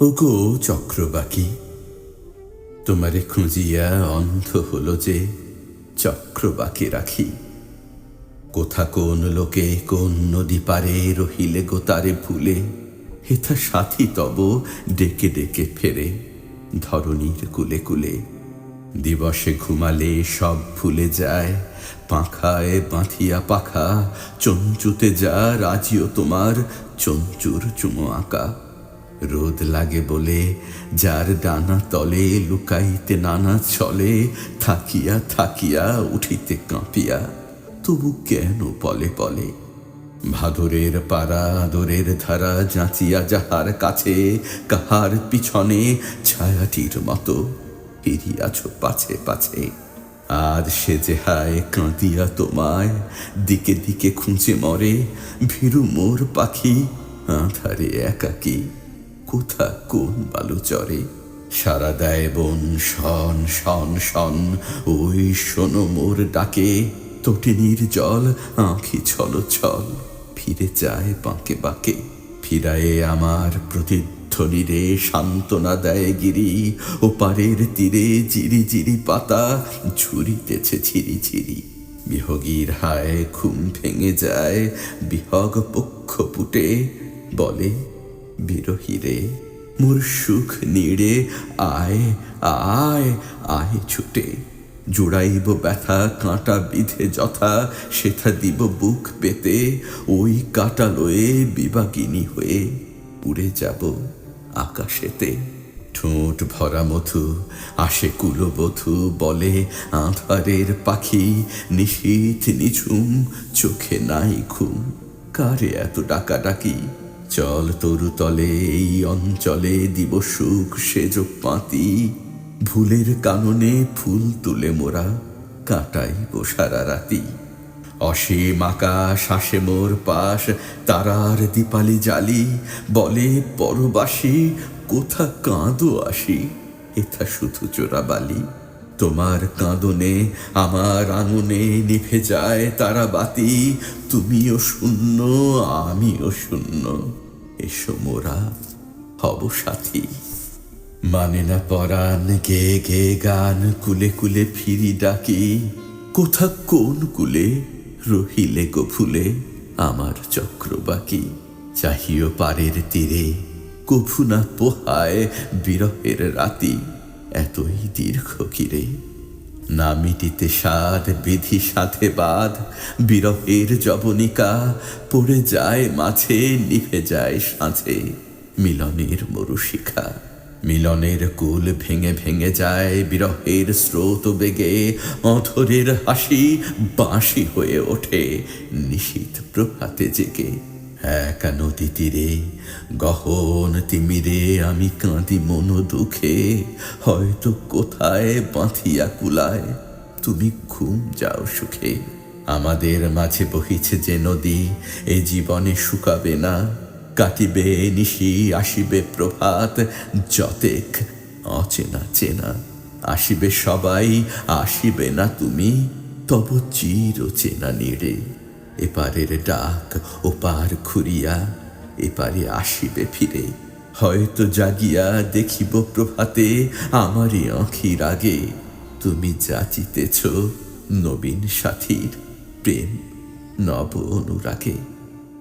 ওগো চক্রবাকি, তোমারে খুঁজিয়া অন্ধ হলো যে চক্রবাকি রাখি। কোথা কোন লোকে কোন নদী পারে রহিলে গো তারে ভুলে, হেথা সাথী তব ডেকে ডেকে ফেরে ধরণীর কুলে কুলে। দিবসে ঘুমালে সব ভুলে যায়, পাখায় বাঁধিয়া পাখা, চঞ্চুতে যা রাজিও তোমার চঞ্চুর চুমো আঁকা। রোদ লাগে বলে, যার ডানা তলে লুকাইতে নানা চলে থাকিয়া থাকিয়া উঠিতে কাঁপিয়া, তবু কেন পলে পলে? ভাদরের পাড়া আদরের ধারা যাঁচিয়া যাহার কাছে, কাহার পিছনে ছায়াটির মতো ফিরিয়াছ পাছে পাছে। আর সে যে হায় কাঁদিয়া তোমায়, দিকে দিকে খুঁজে মরে, ভীরু মোর পাখি আধারে একাকী। কোথা কোন বালু চরে সারা দেয় বন, শন শন শন, ওই শোনো মোর ডাকে। তটিনীর জল, আঁখি ছল ছল, ফিরে যায় বাঁকে বাঁকে। ফিরায়ে আমার প্রতিধ্বনি রে সান্ত্বনা দেয় গিরি ও পারের তীরে জিরি জিরি পাতা ঝুরিতেছে ঝিরি ঝিরি। বিহগীর হায়, ঘুম ভেঙে যায়, বিহগ পক্ষ পুটে বলে বিরহীরে মোর সুখ নিড়ে আয় আয় আয় ছুটে। জুড়াইব ব্যথা, কাঁটা বিধে যথা, সেথা দিব বুক পেতে। ওই কাটা লয়ে বিবাকিনী হয়ে উড়ে যাব আকাশেতে। ঠোঁট ভরা মধু, আসে কুলবধূ বলে, আধারের পাখি নিশীথ নিঝুম, চোখে নাই ঘুম। কারে এত ডাকাডাকি? চল তরু তলে এই অঞ্চলে দিব সুখ সেজ পাতি। ভুলের কাননে ফুল তুলে মোরা, কাটাই সারা রাতি। অসীম আকাশ আসে মোর পাশ, তারার দীপালি জালি। বলে, পরবাসী, কোথা কাঁদো আসি? এথা শুধু চোরা বালি। তোমার কাঁদনে, আমার আঙুনে নিভে যায় তারা বাতি তুমিও শূন্য, আমিও শূন্য। এসো মোরা, হব সাথী। মানে না পরাণ, গে গে গান, কুলে কুলে ফিরি ডাকি। কোথা কোন কুলে রহিলে গো ফুলে, আমার চক্র বাকি। চাহিও পারের তীরে, কভু না পোহায় বিরহের রাতি। এতই দীর্ঘ কিরে না মিটিতে সাধ, বিধি সাথে বাদ বিরহের জবনিকা পড়ে যায় মাঝে, নিভে যায় সাঁঝে। মিলনের মরুশিখা, মিলনের কুল ভেঙে ভেঙে যায়, বিরহের স্রোত বেগে অধরের হাসি বাঁশি হয়ে ওঠে নিশীত প্রভাতে জেগে। একা নদী তীরে গহন তিমিরে, আমি কাঁদি মন দুঃখে, হয়তো কোথায় বাঁধিয়া কুলায়, তুমি ঘুম যাও সুখে। আমাদের মাঝে বহিছে যে নদী, এ জীবনে শুকাবে না, কাটিবে নিশি, আসিবে প্রভাত, যতেক অচেনা চেনা, আসিবে সবাই, আসিবে না তুমি, তব চির চেনা নিড়ে এপারের ডাক ওপার ঘুরিয়া, এপারে আসিবে ফিরে। হয়তো জাগিয়া দেখিব প্রভাতে আমারই আঁখির আগে। তুমি যাচিতেছ নবীন সাথীর প্রেম নব অনুরাগে।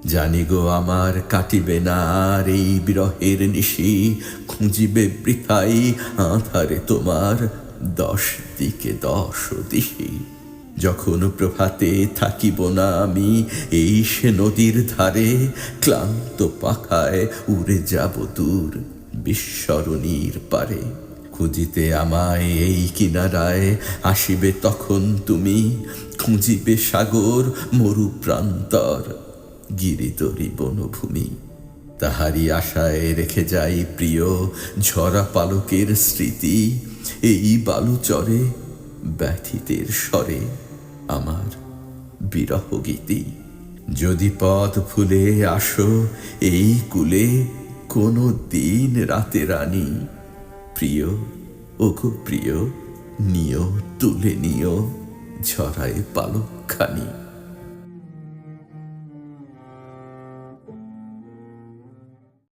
জানি গো, আমার কাটিবে না আর এই বিরহের নিশি। খুঁজিবে বৃথাই আধারে তোমার দশ দিকে দশ দিশি। যখন প্রভাতে থাকিব না আমি, এই সে নদীর ধারে ক্লান্ত পাখায় উড়ে যাব দূর বিস্মরণীর পারে। খুঁজিতে আমায় এই কিনারায় আসিবে তখন তুমি, খুঁজিবে সাগর মরু প্রান্তর গিরিতরি বনভূমি তাহারি আশায় রেখে যাই প্রিয় ঝরা পালকের স্মৃতি, এই বালুচরে ব্যথিতের স্বরে। আমার বিরহ গীতি। যদি পথ ফুলে আসো, এই কুলে কোনো দিন রাতে রানী। প্রিয়, ওগো প্রিয়, নিও, তুলে নিও, ঝরায় পালকখানি।